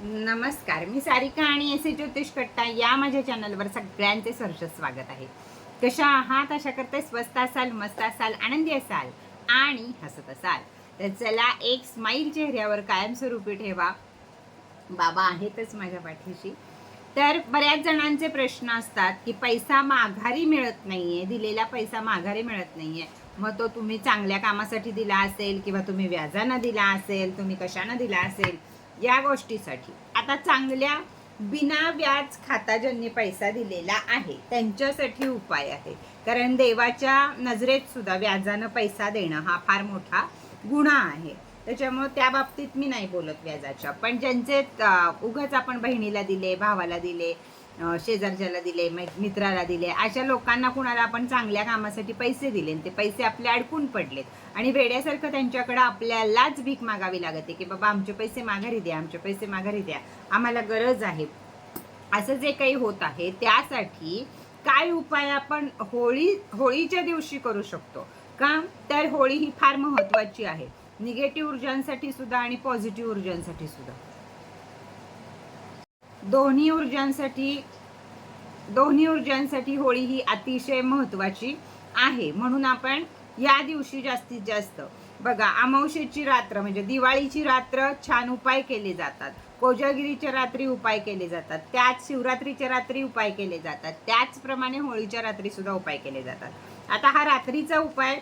नमस्कार मी सारिका आणि एस ज्योतिष कट्टा या माझ्या चॅनलवर सगळ्यांचे सहर्ष स्वागत आहे. कशा आहात? अशा करता स्वस्त असाल मस्त असाल आनंदी असाल आणि हसत असाल. तर चला एक स्माईल चेहऱ्यावर कायमस्वरूपी ठेवा. बाबा आहेतच माझ्या पाठीशी. तर बऱ्याच जणांचे प्रश्न असतात की पैसा माघारी मिळत नाहीये दिलेला पैसा माघारी मिळत नाहीये. मग तो तुम्ही चांगल्या कामासाठी दिला असेल किंवा तुम्ही व्याजानं दिला असेल तुम्ही कशानं दिला असेल? या गोष्टीसाठी. आता चांगल्या बिना व्याज खाता ज्यांनी पैसा दिलेला आहे. त्यांच्यासाठी उपाय आहे. कारण देवाच्या नजरेत सुद्धा व्याजानं पैसा देणं हा फार मोठा गुन्हा आहे. त्याच्यामुळे त्या बाबतीत मी नाही बोलत व्याजाच्या. पण ज्यांचे उगाच आपण बहिणीला दिले भावाला दिले शेजारच्याला दिले मै- मित्राला दिले. अशा लोकांना कुणाला आपण चांगल्या कामासाठी पैसे दिले आणि ते पैसे आपले अडकून पडलेत. आणि वेड्यासारखं त्यांच्याकडं आपल्यालाच भीक मागावी लागते की बाबा आमचे पैसे माघारी द्या आमचे पैसे माघारी द्या. आम्हाला गरज आहे. असं जे काही होत आहे त्यासाठी काय उपाय आपण होळी होळीच्या दिवशी करू शकतो? का? तर होळी ही फार महत्वाची आहे. निगेटिव्ह ऊर्जांसाठी सुद्धा आणि पॉझिटिव्ह ऊर्जांसाठी सुद्धा. दोन्ही ऊर्जांसाठी दोन्ही ऊर्जांसाठी होळी ही अतिशय महत्त्वाची आहे. म्हणून आपण या दिवशी जास्तीत जास्त बघा अमावशेची रात्र म्हणजे दिवाळीची रात्र छान उपाय केले जातात. कोजागिरीच्या रात्री उपाय केले जातात. त्याच शिवरात्रीच्या रात्री उपाय केले जातात. त्याचप्रमाणे होळीच्या रात्री सुद्धा उपाय केले जातात. आता हा रात्रीचा उपाय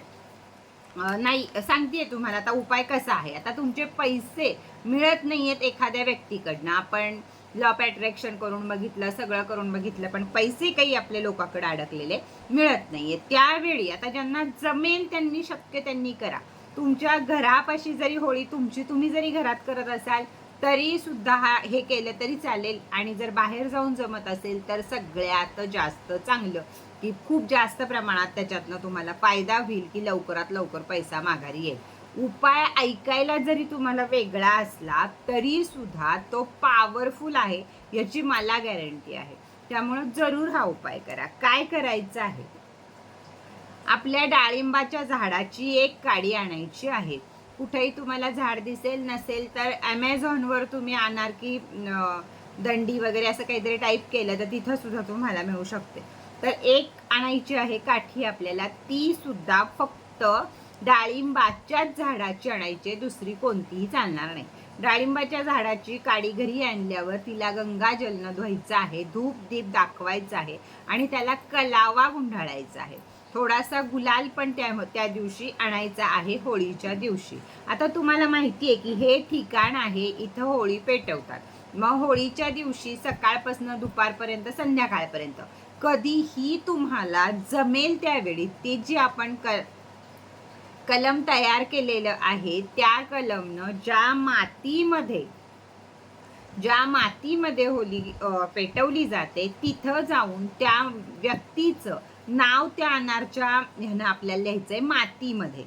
नाही सांगते तुम्हाला आता उपाय कसा आहे. आता तुमचे पैसे मिळत नाही आहेत एखाद्या व्यक्तीकडनं. आपण लॉ ऑफ अट्रॅक्शन करून बघितलं सगळं करून बघितलं पण पैसे काही आपल्या लोकांकडे अडकलेले मिळत नाहीये. त्यावेळी आता ज्यांना जमेल त्यांनी शक्य त्यांनी करा. तुमच्या घरापाशी जरी होळी तुमची तुम्ही जरी घरात करत असाल तरी सुद्धा हा हे केलं तरी चालेल. आणि जर बाहेर जाऊन जमत असेल तर सगळ्यात जास्त चांगलं की खूप जास्त प्रमाणात त्याच्यातनं तुम्हाला फायदा होईल की लवकरात लवकर पैसा माघारी येईल. उपाय ऐकायला जरी तुम्हाला वेगळा असला तरी सुद्धा तो पॉवरफुल आहे याची मला गॅरंटी आहे. त्यामुळं जरूर हा उपाय करा. काय करायचं आहे? आपल्या डाळिंबाच्या झाडाची एक काडी आणायची आहे. कुठेही तुम्हाला झाड दिसेल नसेल तर ॲमेझॉनवर तुम्ही आणणार की दंडी वगैरे असं काहीतरी टाईप केलं तर तिथं सुद्धा तुम्हाला मिळू शकते. तर एक आणायची आहे काठी आपल्याला ती सुद्धा फक्त डाळिंबाच्याच झाडाची आणायची दुसरी कोणतीही चालणार नाही. डाळिंबाच्या झाडाची काडी घरी आणल्यावर तिला गंगाजलनं धुवायचं आहे धूप दीप दाखवायचं आहे आणि त्याला कलावा गुंढाळायचा आहे. थोडासा गुलाल पण त्या त्या दिवशी आणायचा आहे होळीच्या दिवशी. आता तुम्हाला माहिती आहे की हे ठिकाण आहे इथं होळी पेटवतात. मग होळीच्या दिवशी सकाळपासून दुपारपर्यंत संध्याकाळपर्यंत कधीही तुम्हाला जमेल त्यावेळी ते जे आपण क कलम तयार केलेलं आहे त्या कलमनं ज्या मातीमध्ये ज्या मातीमध्ये होली पेटवली जाते तिथं जाऊन त्या व्यक्तीचं नाव त्या अनारच्या ह्यानं आपल्याला लिहायचं आहे मातीमध्ये.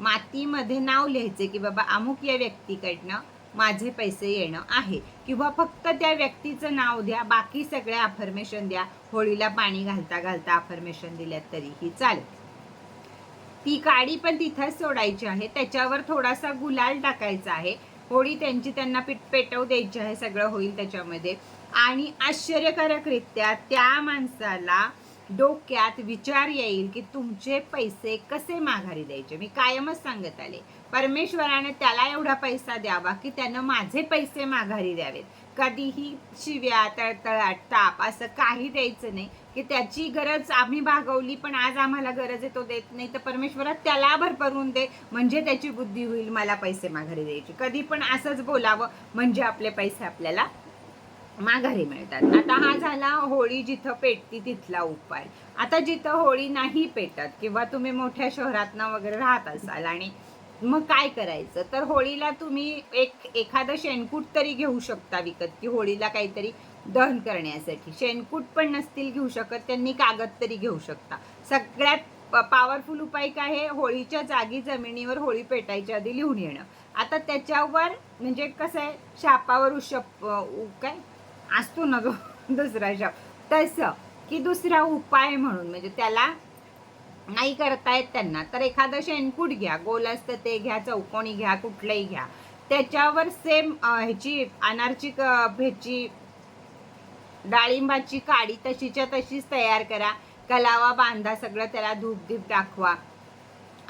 मातीमध्ये नाव लिहायचे की बाबा अमुक या व्यक्तीकडनं माझे पैसे येणं आहे. किंवा फक्त त्या व्यक्तीचं नाव द्या बाकी सगळ्या अफर्मेशन द्या. होळीला पाणी घालता घालता अफर्मेशन दिल्यात तरीही चालेल. ती काडी पण तिथंच सोडायची आहे. त्याच्यावर थोडासा गुलाल टाकायचा आहे. होळी त्यांची त्यांना पिट पेटवू द्यायची आहे. सगळं होईल त्याच्यामध्ये. आणि आश्चर्यकारकरित्या त्या माणसाला डोक्यात विचार येईल की तुमचे पैसे कसे माघारी द्यायचे? मी कायमच सांगत आले. परमेश्वराने त्याला एवढा पैसा द्यावा की त्यानं माझे पैसे माघारी द्यावेत. कधीही शिव्या तळतळाट ताप असं काही द्यायचं नाही की त्याची गरज आम्ही भागवली पण आज आम्हाला गरज आहे तो देत नाही तर परमेश्वरात त्याला भरभरून दे. म्हणजे त्याची बुद्धी होईल मला पैसे माघारी द्यायचे. कधी पण असंच बोलावं म्हणजे आपले पैसे आपल्याला माघारी मिळतात. आता हा झाला होळी जिथं पेटती तिथला उपाय. आता जिथं होळी नाही पेटत किंवा तुम्ही मोठ्या शहरातनं वगैरे राहत असाल आणि मग काय करायचं? तर होळीला तुम्ही एक एखादं शेणकूट तरी घेऊ शकता विकत की होळीला काहीतरी दहन करण्यासाठी. शेणकूट पण नसतील घेऊ शकत त्यांनी कागद तरी घेऊ शकता. सगळ्यात पॉवरफुल उपाय काय आहे? होळीच्या जागी जमिनीवर होळी पेटायच्या आधी लिहून येणं. आता त्याच्यावर म्हणजे कसं आहे? शापावर उशप काय? असतो ना जो दुसरा शाप. तसं की दुसरा उपाय म्हणून म्हणजे त्याला नाही करता येत त्यांना. तर एखादं शेणकूट घ्या गोल असतं ते घ्या चौकोनी घ्या कुठलंही घ्या. त्याच्यावर सेम ह्याची अनारची ह्याची डाळिंबाची काडी तशीच्या तशीच तयार करा. कलावा बांधा सगळं त्याला धूप धीप दाखवा.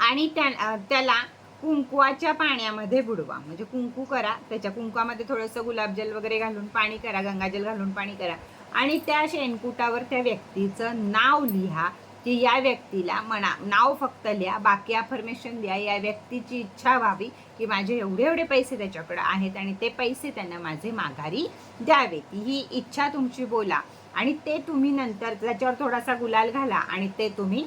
आणि त्या त्याला कुंकवाच्या पाण्यामध्ये बुडवा. म्हणजे कुंकू करा. त्याच्या कुंकवामध्ये थोडंसं गुलाबजल वगैरे घालून पाणी करा गंगाजल घालून पाणी करा. आणि त्या शेणकुटावर त्या व्यक्तीचं नाव लिहा. की या व्यक्तीला म्हणा नाव फक्त लिहा बाकी अफर्मेशन द्या या व्यक्तीची इच्छा व्हावी की माझे एवढे एवढे पैसे त्याच्याकडे आहेत आणि ते पैसे त्यांना माझे माघारी द्यावेत. ही इच्छा तुमची बोला आणि ते तुम्ही नंतर त्याच्यावर थोडासा गुलाल घाला आणि ते तुम्ही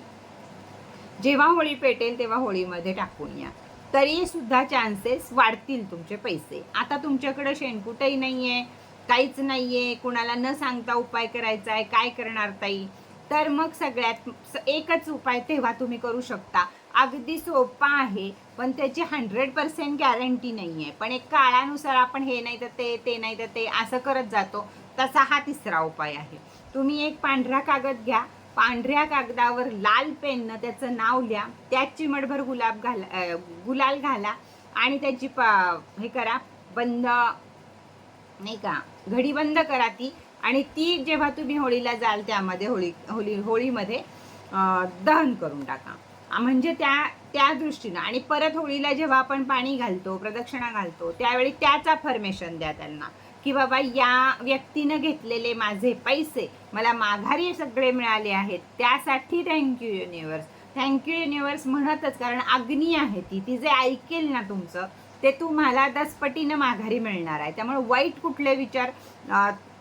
जेव्हा होळी पेटेल तेव्हा होळीमध्ये टाकून या. तरी सुद्धा चान्सेस वाढतील तुमचे पैसे. आता तुमच्याकडे शेणकुटही नाही आहे काहीच नाही आहे कुणाला न सांगता उपाय करायचा आहे काय करणार ताई? तर मग सगळ्यात एकच उपाय तेव्हा तुम्ही करू शकता. अगदी सोपा आहे पण त्याची हंड्रेड पर्सेंट गॅरंटी नाही आहे पण एक काळानुसार आपण हे नाही तर ते ते नाही तर ते असं करत जातो तसा हा तिसरा उपाय आहे. तुम्ही एक पांढरा कागद घ्या. पांढऱ्या कागदावर लाल पेननं त्याचं नाव लिहा. त्यात चिमटभर गुलाब घाला गुलाल घाला आणि त्याची प हे करा. बंद नाही का? घडी बंद करा ती. आणि ती जेव्हा तुम्ही होळीला जाल त्यामध्ये होळी होळी होळीमध्ये दहन करून टाका. म्हणजे त्या त्या दृष्टीनं. आणि परत होळीला जेव्हा आपण पाणी घालतो प्रदक्षिणा घालतो त्यावेळी त्याचा फर्मेशन द्या त्यांना. की बाबा या व्यक्तीनं घेतलेले माझे पैसे मला माघारी सगळे मिळाले आहेत. त्यासाठी थँक्यू युनिवर्स थँक्यू युनिवर्स म्हणतच कारण अग्नी आहे ती. ती जे ऐकेल ना तुमचं ते तुम्हाला दसपटीनं माघारी मिळणार आहे. त्यामुळे वाईट कुठले विचार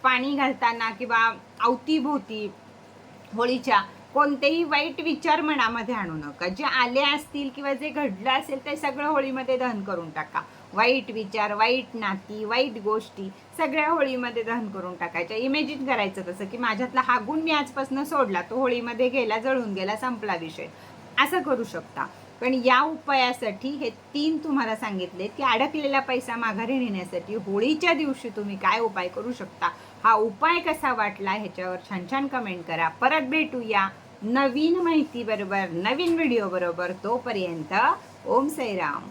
पाणी घालताना किंवा अवतीभोवती होळीच्या कोणतेही वाईट विचार मनामध्ये आणू नका. जे आले असतील किंवा जे घडलं असेल ते सगळं होळीमध्ये दहन करून टाका. वाईट विचार वाईट नाती वाईट गोष्टी सगळ्या होळीमध्ये दहन करून टाकायच्या. इमेजिन करायचं तसं की माझ्यातला हा गुण मी आजपासून सोडला. तो होळीमध्ये गेला जळून गेला संपला विषय. असं करू शकता. पण या उपायासाठी हे तीन तुम्हाला सांगितले की अडकलेला पैसा माघारी नेण्यासाठी होळीच्या दिवशी तुम्ही काय उपाय करू शकता? हा उपाय कसा वाटला ह्याच्यावर छान छान कमेंट करा. परत भेटूया नवीन माहितीबरोबर नवीन व्हिडिओ बरोबर तोपर्यंत ओम साईराम.